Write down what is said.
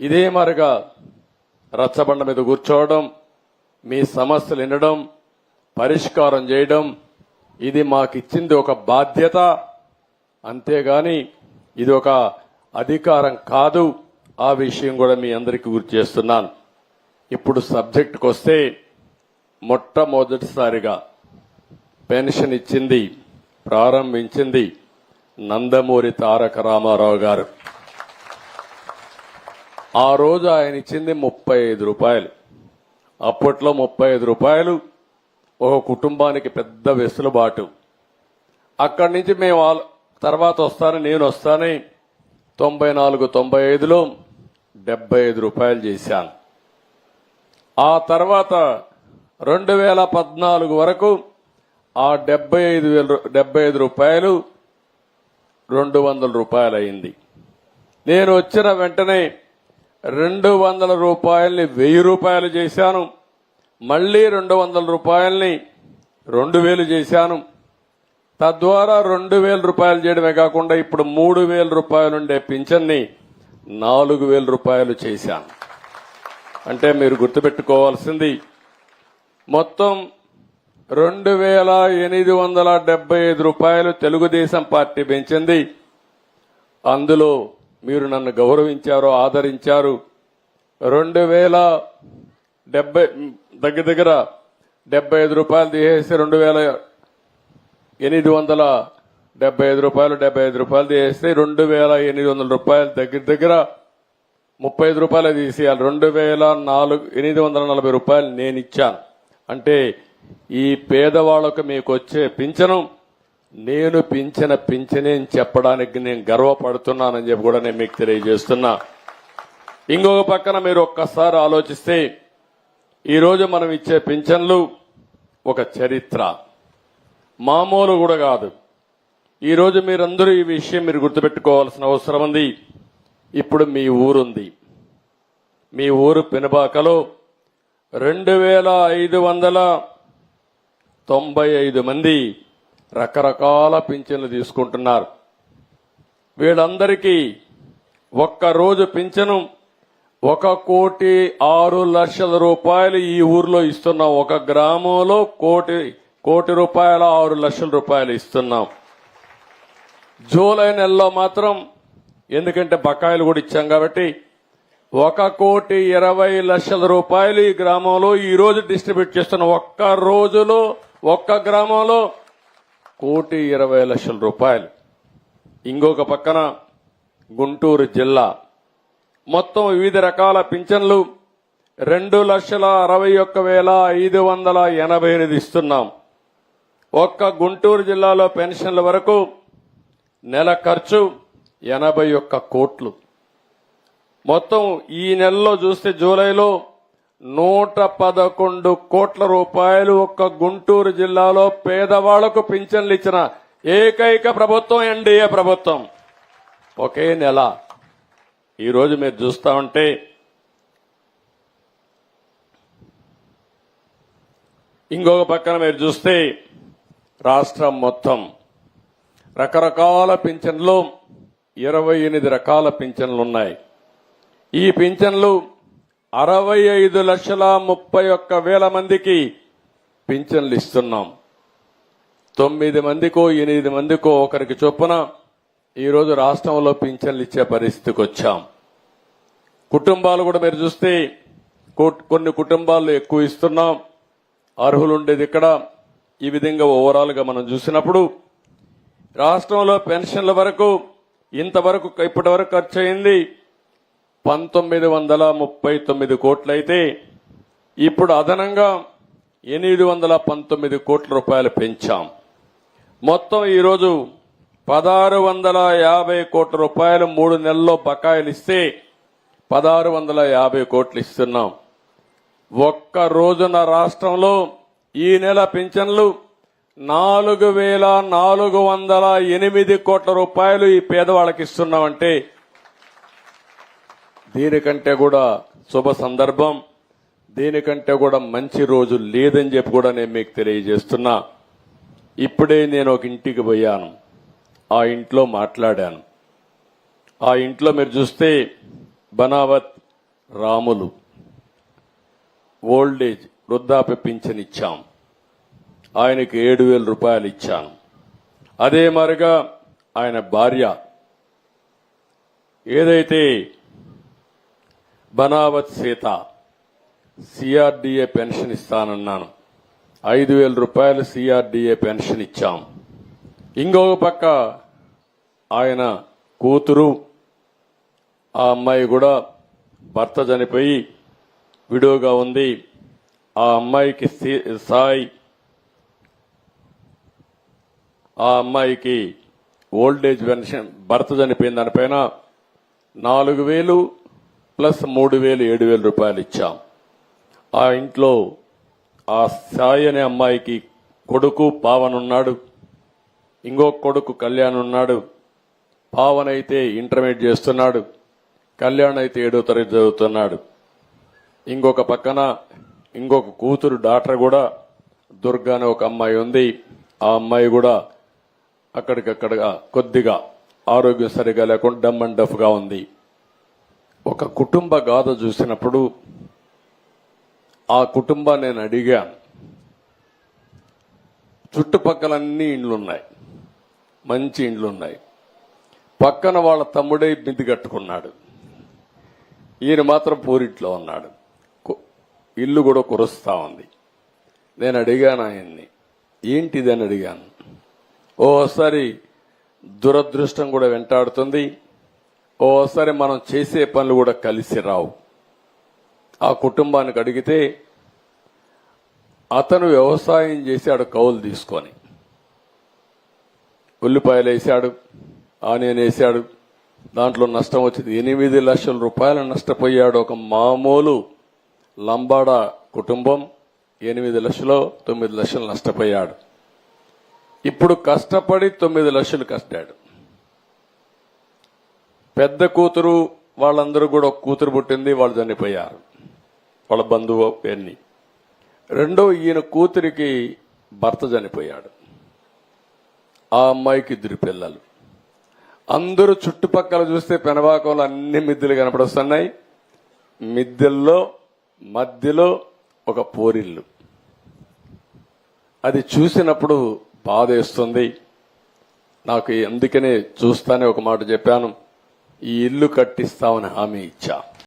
ఇదే మరిగా రచ్చబండ మీద కూర్చోవడం మీ సమస్యలు వినడం పరిష్కారం చేయడం ఇది మాకిచ్చింది ఒక బాధ్యత. అంతేగాని ఇది ఒక అధికారం కాదు. ఆ విషయం కూడా మీ అందరికీ గుర్తు చేస్తున్నాను. ఇప్పుడు సబ్జెక్టుకు వస్తే మొట్టమొదటిసారిగా పెన్షన్ ఇచ్చింది ప్రారంభించింది నందమూరి తారక రామారావు గారు. ఆ రోజు ఆయన ఇచ్చింది ముప్పై ఐదు రూపాయలు. అప్పట్లో ముప్పై ఐదు రూపాయలు ఒక కుటుంబానికి పెద్ద వెసులుబాటు. అక్కడి నుంచి మేము వాళ్ళ తర్వాత వస్తాను నేను వస్తానని తొంభై నాలుగు తొంభై ఐదులో డెబ్బై ఐదు రూపాయలు చేశాను. ఆ తర్వాత రెండు వేల పద్నాలుగు వరకు ఆ డెబ్బై ఐదు వేల డెబ్బై ఐదు రూపాయలు రెండు వందల రూపాయలు అయింది నేను వచ్చిన వెంటనే రెండు వందల రూపాయల్ని వెయ్యి రూపాయలు చేశాను. మళ్ళీ రెండు వందల రూపాయల్ని రెండు వేలు చేశాను. తద్వారా రెండు వేల రూపాయలు చేయడమే కాకుండా ఇప్పుడు మూడు వేల రూపాయలు ఉండే పింఛన్ని నాలుగు వేల రూపాయలు చేశాను. అంటే మీరు గుర్తుపెట్టుకోవాల్సింది మొత్తం రెండు వేల ఎనిమిది వందల డెబ్బై ఐదు రూపాయలు తెలుగుదేశం పార్టీ పెంచింది. అందులో మీరు నన్ను గౌరవించారు ఆదరించారు. రెండు వేల డెబ్బై దగ్గర దగ్గర డెబ్బై ఐదు రూపాయలు తీసేసి రెండు వేల ఎనిమిది వందల డెబ్బై ఐదు రూపాయలు డెబ్బై ఐదు రూపాయలు తీసేస్తే రెండు వేల ఎనిమిది వందల రూపాయలు దగ్గర దగ్గర ముప్పై ఐదు రూపాయలు తీసేయాలి. రెండు వేల నాలుగు ఎనిమిది వందల నలభై రూపాయలు నేను ఇచ్చాను అంటే ఈ పేదవాళ్ళకు మీకు వచ్చే పింఛనం నేను పింఛన పింఛనే చెప్పడానికి నేను గర్వపడుతున్నానని చెప్పి కూడా నేను మీకు తెలియజేస్తున్నా. ఇంకొక పక్కన మీరు ఒక్కసారి ఆలోచిస్తే ఈరోజు మనం ఇచ్చే పింఛన్లు ఒక చరిత్ర. మామూలు కూడా కాదు. ఈరోజు మీరందరూ ఈ విషయం మీరు గుర్తుపెట్టుకోవాల్సిన అవసరం ఉంది. ఇప్పుడు మీ ఊరుంది. మీ ఊరు పెనుబాకలో రెండు వేల ఐదు వందల తొంభై ఐదు మంది రకరకాల పింఛన్లు తీసుకుంటున్నారు. వీళ్ళందరికీ ఒక్క రోజు పింఛను ఒక కోటి ఆరు లక్షల రూపాయలు ఈ ఊర్లో ఇస్తున్నాం. ఒక గ్రామంలో కోటి కోటి రూపాయల ఆరు లక్షల రూపాయలు ఇస్తున్నాం. జూలై నెలలో మాత్రం ఎందుకంటే బకాయిలు కూడా ఇచ్చాం కాబట్టి ఒక కోటి ఇరవై లక్షల రూపాయలు ఈ గ్రామంలో ఈ రోజు డిస్ట్రిబ్యూట్ చేస్తున్నాం ఒక్క రోజులో ఒక్క గ్రామంలో కోటి ఇరవై లక్షల రూపాయలు. ఇంకొక పక్కన గుంటూరు జిల్లా. మొత్తం వివిధ రకాల పింఛన్లు రెండు లక్షల అరవై ఒక్క వేల ఐదు వందల ఎనభై ఎనిమిది ఇస్తున్నాం. ఒక్క గుంటూరు జిల్లాలో పెన్షన్ల వరకు నెల ఖర్చు ఎనభై ఒక్క కోట్లు. మొత్తం ఈ నెలలో చూస్తే జూలైలో నూట పదకొండు కోట్ల రూపాయలు ఒక్క గుంటూరు జిల్లాలో పేదవాళ్ళకు పింఛన్లు ఇచ్చిన ఏకైక ప్రభుత్వం ఎన్డీఏ ప్రభుత్వం. ఒకే నెల. ఈరోజు మీరు చూస్తా ఉంటే ఇంకొక పక్కన మీరు చూస్తే రాష్ట్రం మొత్తం. రకరకాల పింఛన్లు ఇరవై ఎనిమిది రకాల పింఛన్లు ఉన్నాయి. ఈ పింఛన్లు అరవై ఐదు లక్షల ముప్పై ఒక్క వేల మందికి పింఛన్లు ఇస్తున్నాం తొమ్మిది మందికో ఎనిమిది మందికో ఒకరికి చొప్పున ఈరోజు రాష్ట్రంలో పింఛన్లు ఇచ్చే పరిస్థితికి వచ్చాం కుటుంబాలు కూడా మీరు చూస్తే కొన్ని కుటుంబాలు ఎక్కువ ఇస్తున్నాం. అర్హులు ఉండేది ఇక్కడ. ఈ విధంగా ఓవరాల్గా మనం చూసినప్పుడు రాష్ట్రంలో పెన్షన్ల వరకు ఇంతవరకు ఇప్పటి వరకు ఖర్చు అయింది పంతొమ్మిది వందల ముప్పై తొమ్మిది కోట్లయితే ఇప్పుడు అదనంగా ఎనిమిది వందల పంతొమ్మిది కోట్ల రూపాయలు పెంచాం. మొత్తం ఈరోజు పదహారు వందల యాభై కోట్ల రూపాయలు మూడు నెలల్లో బకాయిలు ఇస్తే పదహారు వందల యాభై కోట్లు ఇస్తున్నాం. ఒక్క రోజున రాష్ట్రంలో ఈ నెల పింఛన్లు నాలుగు వేల నాలుగు వందల ఎనిమిది కోట్ల రూపాయలు ఈ పేదవాళ్ళకి ఇస్తున్నామంటే దీనికంటే కూడా శుభ సందర్భం దీనికంటే కూడా మంచి రోజు లేదని చెప్పి కూడా నేను మీకు తెలియజేస్తున్నా. ఇప్పుడే నేను ఒక ఇంటికి పోయాను. ఆ ఇంట్లో మాట్లాడాను. ఆ ఇంట్లో మీరు చూస్తే బనావత్ రాములు ఓల్డ్ ఏజ్ వృద్ధాప్య పింఛన్ ఇచ్చాం. ఆయనకి ఏడు వేల రూపాయలు ఇచ్చాను. అదే మరిగా ఆయన భార్య ఏదైతే బనావత్ సీత సిఆర్డిఏ పెన్షన్ ఇస్తానన్నాను. ఐదు వేల రూపాయలు సిఆర్డిఏ పెన్షన్ ఇచ్చాం. ఇంకొక పక్క ఆయన కూతురు ఆ అమ్మాయి కూడా భర్త చనిపోయి విడోగా ఉంది. ఆ అమ్మాయికి సాయి ఆ అమ్మాయికి ఓల్డేజ్ పెన్షన్ భర్త చనిపోయిన దానిపైన నాలుగు వేలు ప్లస్ మూడు వేలు ఏడు వేల రూపాయలు ఇచ్చాం. ఆ ఇంట్లో ఆ సాయి అనే అమ్మాయికి కొడుకు పావన్ ఉన్నాడు. ఇంకొక కొడుకు కళ్యాణ్ ఉన్నాడు. పావన్ అయితే ఇంటర్మీడియట్ చేస్తున్నాడు. కళ్యాణ్ అయితే ఏడో తరగతి చదువుతున్నాడు. ఇంకొక పక్కన ఇంకొక కూతురు డాక్టర్ కూడా దుర్గా అనే ఒక అమ్మాయి ఉంది. ఆ అమ్మాయి కూడా అక్కడికక్కడగా కొద్దిగా ఆరోగ్యం సరిగా లేకుండా డమ్ అండ్ డఫ్గా ఉంది. ఒక కుటుంబ గాథ చూసినప్పుడు ఆ కుటుంబాన్ని నేను అడిగాను చుట్టుపక్కల అన్ని ఇండ్లున్నాయి మంచి ఇండ్లున్నాయి. పక్కన వాళ్ళ తమ్ముడే మిద్ది కట్టుకున్నాడు. ఈయన మాత్రం పూరిట్లో ఉన్నాడు. ఇల్లు కూడా కురుస్తా ఉంది. నేను అడిగాను ఆయన్ని ఏంటిది? అని అడిగాను. ఓసారి దురదృష్టం కూడా వెంటాడుతుంది. ఓసారి మనం చేసే పనులు కూడా కలిసి రావు. ఆ కుటుంబానికి అడిగితే అతను వ్యవసాయం చేశాడు కౌలు తీసుకొని. ఉల్లిపాయలు వేశాడు ఆనియన్ వేశాడు దాంట్లో నష్టం వచ్చింది. ఎనిమిది లక్షల రూపాయలు నష్టపోయాడు ఒక మామూలు లంబాడ కుటుంబం. ఎనిమిది లక్షలు తొమ్మిది లక్షలు నష్టపోయాడు. ఇప్పుడు కష్టపడి తొమ్మిది లక్షలు కష్టాడు పెద్ద కూతురు వాళ్ళందరూ కూడా ఒక కూతురు పుట్టింది వాళ్ళు చనిపోయారు. వాళ్ళ బంధువు పెన్ని. రెండో ఈయన కూతురికి భర్త చనిపోయాడు. ఆ అమ్మాయికి ఇద్దరు పిల్లలు. అందరూ చుట్టుపక్కల చూస్తే పెనవాకంలో అన్ని మిద్దెలు కనపడొస్తున్నాయి. మిద్దెల్లో మధ్యలో ఒక పోరిల్లు. అది చూసినప్పుడు బాధేస్తుంది. నాకు అందుకనే చూస్తానే ఒక మాట చెప్పాను. ఈ ఇల్లు కట్టిస్తామని హామీ ఇచ్చా.